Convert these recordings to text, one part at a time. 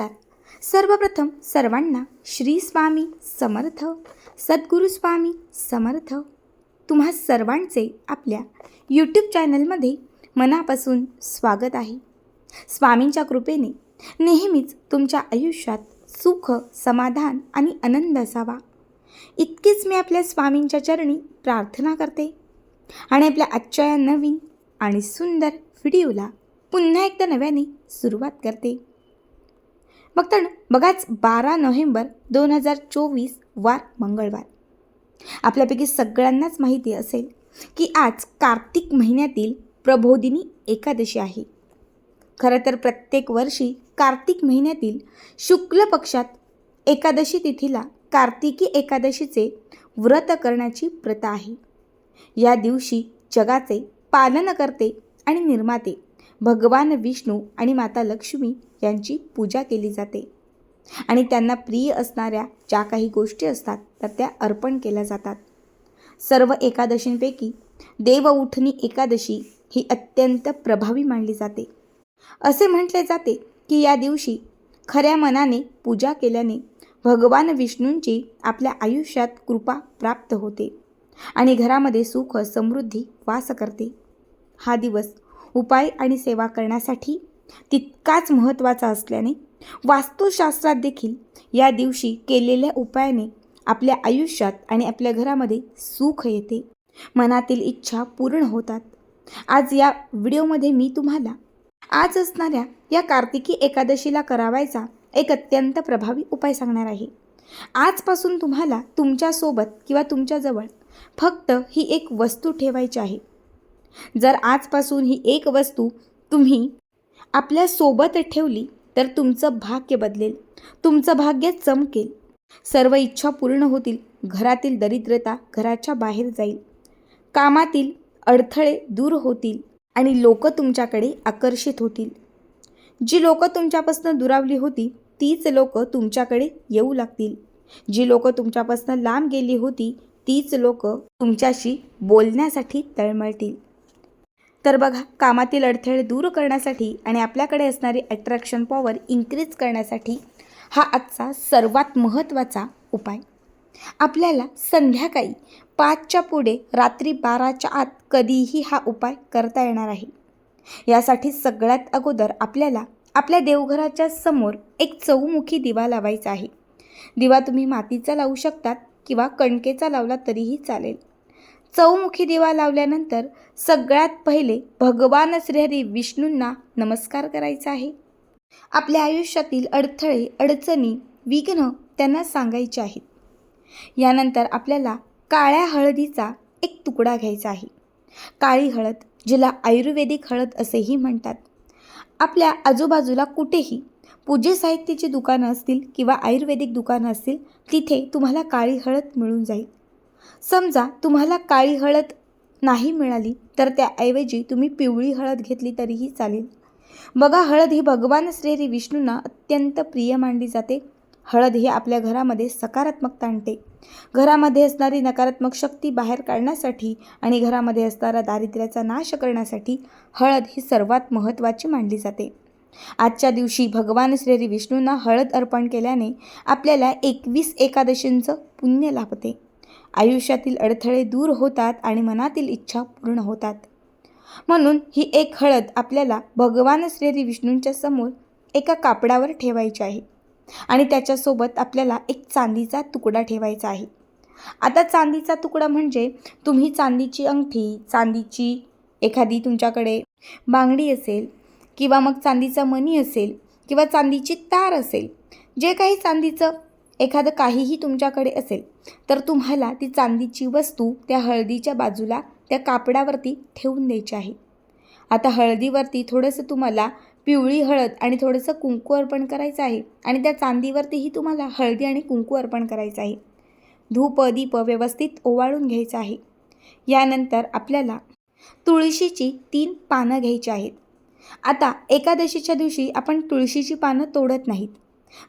नमस्कार. सर्वप्रथम सर्वांना श्री स्वामी समर्थ सद्गुरू स्वामी समर्थ. तुम्हा सर्वांचे आपल्या यूट्यूब चॅनलमध्ये मनापासून स्वागत आहे. स्वामींच्या कृपेने नेहमीच तुमच्या आयुष्यात सुख समाधान आणि आनंद असावा. इतकेच मी आपल्या स्वामींच्या चरणी प्रार्थना करते. आणि आपल्या आजच्या या नवीन आणि सुंदर व्हिडिओला पुन्हा एकदा नव्याने सुरुवात करते. मग तर बघाच बारा नोव्हेंबर दोन हजार चोवीस वार मंगळवार. आपल्यापैकी सगळ्यांनाच माहिती असेल की आज कार्तिक महिन्यातील प्रबोधिनी एकादशी आहे. खरं तर प्रत्येक वर्षी कार्तिक महिन्यातील शुक्ल पक्षात एकादशी तिथीला कार्तिकी एकादशीचे व्रत करण्याची प्रथा आहे. या दिवशी जगाचे पालनकर्ते आणि निर्माते भगवान विष्णू आणि माता लक्ष्मी यांची पूजा केली जाते. आणि त्यांना प्रिय असणाऱ्या ज्या काही गोष्टी असतात तर त्या अर्पण केल्या जातात. सर्व एकादशींपैकी देव उठणी एकादशी ही अत्यंत प्रभावी मानली जाते. असे म्हटले जाते की या दिवशी खऱ्या मनाने पूजा केल्याने भगवान विष्णूंची आपल्या आयुष्यात कृपा प्राप्त होते आणि घरामध्ये सुख समृद्धी वास करते. हा दिवस उपाय आणि सेवा करण्यासाठी तितकाच महत्त्वाचा असल्याने वास्तुशास्त्रात देखील या दिवशी केलेल्या उपायाने आपल्या आयुष्यात आणि आपल्या घरामध्ये सुख येते. मनातील इच्छा पूर्ण होतात. आज या व्हिडिओमध्ये मी तुम्हाला आज असणाऱ्या या कार्तिकी एकादशीला करावायचा एक अत्यंत प्रभावी उपाय सांगणार आहे. आजपासून तुम्हाला तुमच्यासोबत किंवा तुमच्याजवळ फक्त ही एक वस्तू ठेवायची आहे. जर आजपासून ही एक वस्तू तुम्ही आपल्यासोबत ठेवली तर तुमचं भाग्य बदलेल. तुमचं भाग्य चमकेल. सर्व इच्छा पूर्ण होतील. घरातील दरिद्रता घराच्या बाहेर जाईल. कामातील अडथळे दूर होतील आणि लोक तुमच्याकडे आकर्षित होतील. जी लोक तुमच्यापासून दुरावली होती तीच लोक तुमच्याकडे येऊ लागतील. जी लोक तुमच्यापासून लांब गेली होती तीच लोक तुमच्याशी बोलण्यासाठी तळमळतील. तर बघा कामातील अडथळे दूर करण्यासाठी आणि आपल्याकडे असणारी अट्रॅक्शन पॉवर इन्क्रीज करण्यासाठी हा आजचा सर्वात महत्त्वाचा उपाय. आपल्याला संध्याकाळी पाचच्या पुढे रात्री बाराच्या आत कधीही हा उपाय करता येणार आहे. यासाठी सगळ्यात अगोदर आपल्याला आपल्या देवघराच्या समोर एक चौमुखी दिवा लावायचा आहे. दिवा तुम्ही मातीचा लावू शकतात किंवा कणकेचा लावला तरीही चालेल. चौमुखी दिवा लावल्यानंतर सगळ्यात पहिले भगवान श्रीहरी विष्णूंना नमस्कार करायचा आहे. आपल्या आयुष्यातील अडथळे अडचणी विघ्न त्यांना सांगायचे आहेत. यानंतर आपल्याला काळ्या हळदीचा एक तुकडा घ्यायचा आहे. काळी हळद जिला आयुर्वेदिक हळद असेही म्हणतात. आपल्या आजूबाजूला कुठेही पूजे साहित्याची दुकानं असतील किंवा आयुर्वेदिक दुकानं असतील तिथे तुम्हाला काळी हळद मिळून जाईल. समजा तुम्हाला काळी हळद नाही मिळाली तर त्याऐवजी तुम्ही पिवळी हळद घेतली तरीही चालेल. बघा हळद ही भगवान श्रीहरी विष्णूंना अत्यंत प्रिय मानली जाते. हळद ही आपल्या घरामध्ये सकारात्मकता आणते. घरामध्ये असणारी नकारात्मक शक्ती बाहेर काढण्यासाठी आणि घरामध्ये असणारा दारिद्र्याचा नाश करण्यासाठी हळद ही सर्वात महत्त्वाची मानली जाते. आजच्या दिवशी भगवान श्रीहरी विष्णूंना हळद अर्पण केल्याने आपल्याला एकवीस एकादशींचं पुण्य लाभते. आयुष्यातील अडथळे दूर होतात आणि मनातील इच्छा पूर्ण होतात. म्हणून ही एक हळद आपल्याला भगवान श्री विष्णूंच्या समोर एका कापडावर ठेवायची आहे आणि त्याच्यासोबत आपल्याला एक चांदीचा तुकडा ठेवायचा आहे. आता चांदीचा तुकडा म्हणजे तुम्ही चांदीची अंगठी चांदीची एखादी तुमच्याकडे बांगडी असेल किंवा मग चांदीचा मणी असेल किंवा चांदीची तार असेल जे काही चांदीचं एखादं काहीही तुमच्याकडे असेल तर तुम्हाला ती चांदीची वस्तू त्या हळदीच्या बाजूला त्या कापडावरती ठेवून द्यायची आहे. आता हळदीवरती थोडंसं तुम्हाला पिवळी हळद आणि थोडंसं कुंकू अर्पण करायचं आहे आणि त्या चांदीवरतीही तुम्हाला हळदी आणि कुंकू अर्पण करायचं आहे. धूप दीप व्यवस्थित ओवाळून घ्यायचं आहे. यानंतर आपल्याला तुळशीची तीन पानं घ्यायची आहेत. आता एकादशीच्या दिवशी आपण तुळशीची पानं तोडत नाहीत.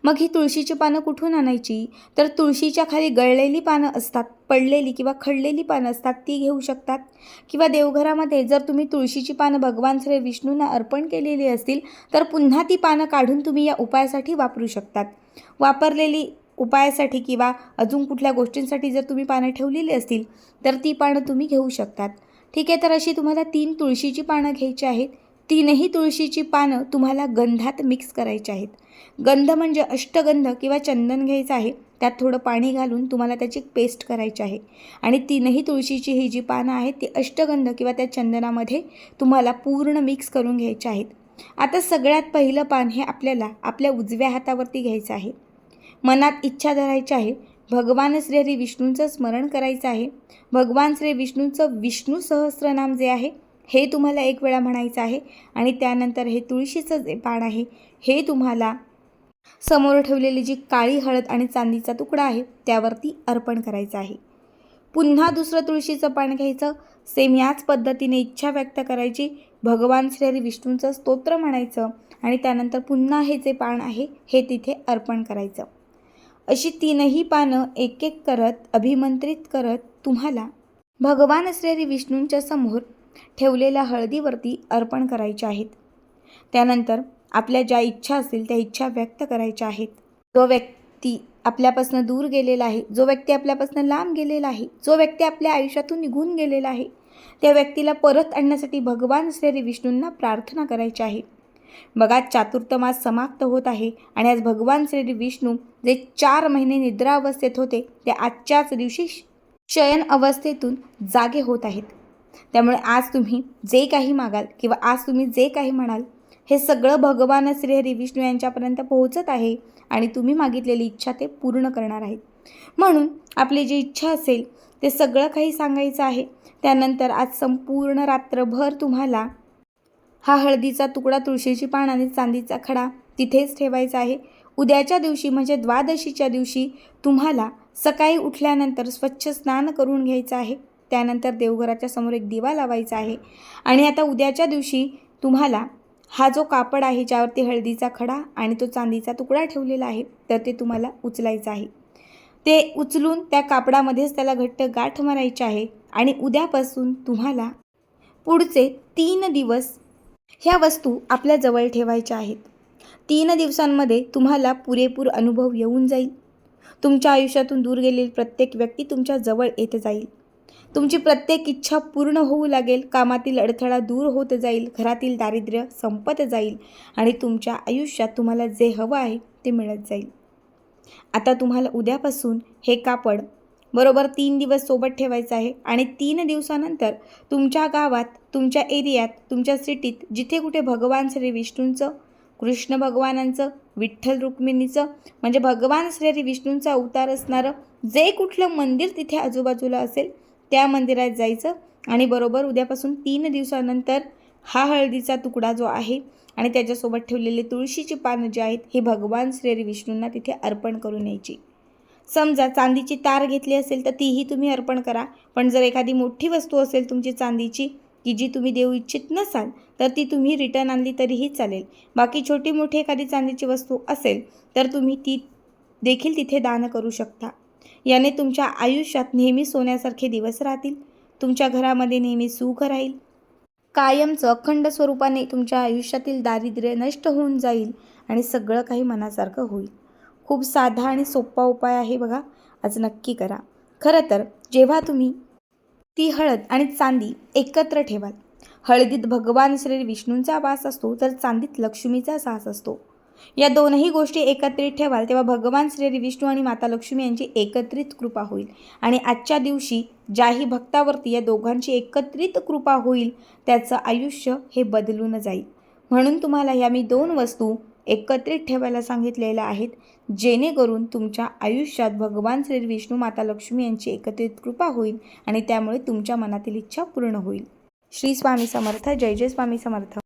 मग ही तुळशीची पानं कुठून आणायची? तर तुळशीच्या खाली गळलेली पानं असतात पडलेली किंवा खडलेली पानं असतात ती घेऊ शकतात. किंवा देवघरामध्ये जर तुम्ही तुळशीची पानं भगवान श्री विष्णूंना अर्पण केलेली असतील तर पुन्हा ती पानं काढून तुम्ही या उपायासाठी वापरू शकतात. वापरलेली उपायासाठी किंवा अजून कुठल्या गोष्टींसाठी जर तुम्ही पानं ठेवलेली असतील तर ती पानं तुम्ही घेऊ शकतात. ठीक आहे तर अशी तुम्हाला तीन तुळशीची पानं घ्यायची आहेत. तीनही तुळशीची पानं तुम्हाला गंधात मिक्स करायची आहेत. गंध म्हणजे अष्टगंध किंवा चंदन घ्यायचं आहे त्यात थोडं पाणी घालून तुम्हाला त्याची पेस्ट करायची आहे. आणि तीनही तुळशीची ही जी पानं आहेत ती अष्टगंध किंवा त्या चंदनामध्ये तुम्हाला पूर्ण मिक्स करून घ्यायची आहेत. आता सगळ्यात पहिलं पान हे आपल्याला आपल्या उजव्या हातावरती घ्यायचं आहे. मनात इच्छा धरायची आहे भगवान श्री हरी विष्णूंचं स्मरण करायचं आहे. भगवान श्री विष्णूंचं विष्णू सहस्रनाम जे आहे हे तुम्हाला एक वेळा म्हणायचं आहे आणि त्यानंतर हे तुळशीचं जे पान आहे हे तुम्हाला समोर ठेवलेली जी काळी हळद आणि चांदीचा तुकडा आहे त्यावरती अर्पण करायचं आहे. पुन्हा दुसरं तुळशीचं पान घ्यायचं. सेम याच पद्धतीने इच्छा व्यक्त करायची. भगवान श्री विष्णूंचं स्तोत्र म्हणायचं आणि त्यानंतर पुन्हा हे जे पान आहे हे तिथे अर्पण करायचं. अशी तीनही पानं एक एक करत अभिमंत्रित करत तुम्हाला भगवान श्रीहरी विष्णूंच्या समोर ठेवलेल्या हळदीवरती अर्पण करायच्या आहेत. त्यानंतर आपल्या ज्या इच्छा असतील त्या इच्छा व्यक्त करायच्या आहेत. जो व्यक्ती आपल्यापासून दूर गेलेला आहे जो व्यक्ती आपल्यापासून लांब गेलेला आहे जो व्यक्ती आपल्या आयुष्यातून निघून गेलेला आहे त्या व्यक्तीला परत आणण्यासाठी भगवान श्री विष्णूंना प्रार्थना करायची आहे. बघा चातुर्थमास समाप्त होत आहे आणि आज भगवान श्री विष्णू जे चार महिने निद्रा अवस्थेत होते ते आजच्याच दिवशी शयन अवस्थेतून जागे होत आहेत. त्यामुळे आज तुम्ही जे काही मागाल किंवा आज तुम्ही जे काही म्हणाल हे सगळं भगवान श्रीहरी विष्णू यांच्यापर्यंत पोहोचत आहे आणि तुम्ही मागितलेली इच्छा ते पूर्ण करणार आहेत. म्हणून आपली जी इच्छा असेल ते सगळं काही सांगायचं आहे. त्यानंतर आज संपूर्ण रात्रभर तुम्हाला हा हळदीचा तुकडा तुळशीची पान आणि चांदीचा खडा तिथेच ठेवायचा आहे. उद्याच्या दिवशी म्हणजे द्वादशीच्या दिवशी तुम्हाला सकाळी उठल्यानंतर स्वच्छ स्नान करून घ्यायचं आहे. त्यानंतर देवघराच्या समोर एक दिवा लावायचा आहे. आणि आता उद्याच्या दिवशी तुम्हाला हा जो कापड आहे ज्यावरती हळदीचा खडा आणि तो चांदीचा तुकडा ठेवलेला आहे तर ते तुम्हाला उचलायचं आहे. ते उचलून त्या कापडामध्येच त्याला घट्ट गाठ मारायची आहे आणि उद्यापासून तुम्हाला पुढचे तीन दिवस ह्या वस्तू आपल्या जवळ ठेवायच्या आहेत. तीन दिवसांमध्ये तुम्हाला पुरेपूर अनुभव येऊन जाईल. तुमच्या आयुष्यातून दूर गेलेली प्रत्येक व्यक्ती तुमच्या जवळ येत जाईल. तुमची प्रत्येक इच्छा पूर्ण होऊ लागेल कामातील अडथळा दूर होत जाईल घरातील दारिद्र्य संपत जाईल आणि तुमच्या आयुष्यात तुम्हाला जे हवं आहे ते मिळत जाईल. आता तुम्हाला उद्यापासून हे कापड बरोबर तीन दिवस सोबत ठेवायचं आहे आणि तीन दिवसानंतर तुमच्या गावात तुमच्या एरियात तुमच्या सिटीत जिथे कुठे भगवान श्री विष्णूंचं कृष्ण भगवानांचं विठ्ठल रुक्मिणीचं म्हणजे भगवान श्री विष्णूंचा अवतार असणारं जे कुठलं मंदिर तिथे आजूबाजूला असेल त्या मंदिरात जायचं. आणि बरोबर उद्यापासून तीन दिवसानंतर हा हळदीचा तुकडा जो आहे आणि त्याच्यासोबत ठेवलेले तुळशीची पानं जी आहेत हे भगवान श्री विष्णूंना तिथे अर्पण करून यायची. समजा चांदीची तार घेतली असेल तर तीही तुम्ही अर्पण करा. पण जर एखादी मोठी वस्तू असेल तुमची चांदीची की जी तुम्ही देऊ इच्छित नसाल तर ती तुम्ही रिटर्न आणली तरीही चालेल. बाकी छोटी मोठी एखादी चांदीची वस्तू असेल तर तुम्ही ती देखील तिथे दान करू शकता. याने तुमच्या आयुष्यात नेहमी सोन्यासारखे दिवस राहतील. तुमच्या घरामध्ये नेहमी सुख राहील. कायमचं अखंड स्वरूपाने तुमच्या आयुष्यातील दारिद्र्य नष्ट होऊन जाईल आणि सगळं काही मनासारखं होईल. खूप साधा आणि सोपा उपाय आहे बघा. आज नक्की करा. खरं तर जेव्हा तुम्ही ती हळद आणि चांदी एकत्र ठेवाल हळदीत भगवान श्री विष्णूंचा वास असतो तर चांदीत लक्ष्मीचा सास असतो. या दोनही गोष्टी एकत्रित ठेवाल तेव्हा भगवान श्री विष्णू आणि माता लक्ष्मी यांची एकत्रित कृपा होईल. आणि आजच्या दिवशी ज्याही भक्तावरती या दोघांची एकत्रित कृपा होईल त्याचं आयुष्य हे बदलून जाईल. म्हणून तुम्हाला या मी दोन वस्तू एकत्रित ठेवायला सांगितलेल्या आहेत जेणेकरून तुमच्या आयुष्यात भगवान श्री विष्णू माता लक्ष्मी यांची एकत्रित कृपा होईल आणि त्यामुळे तुमच्या मनातील इच्छा पूर्ण होईल. श्री स्वामी समर्थ जय जय स्वामी समर्थ.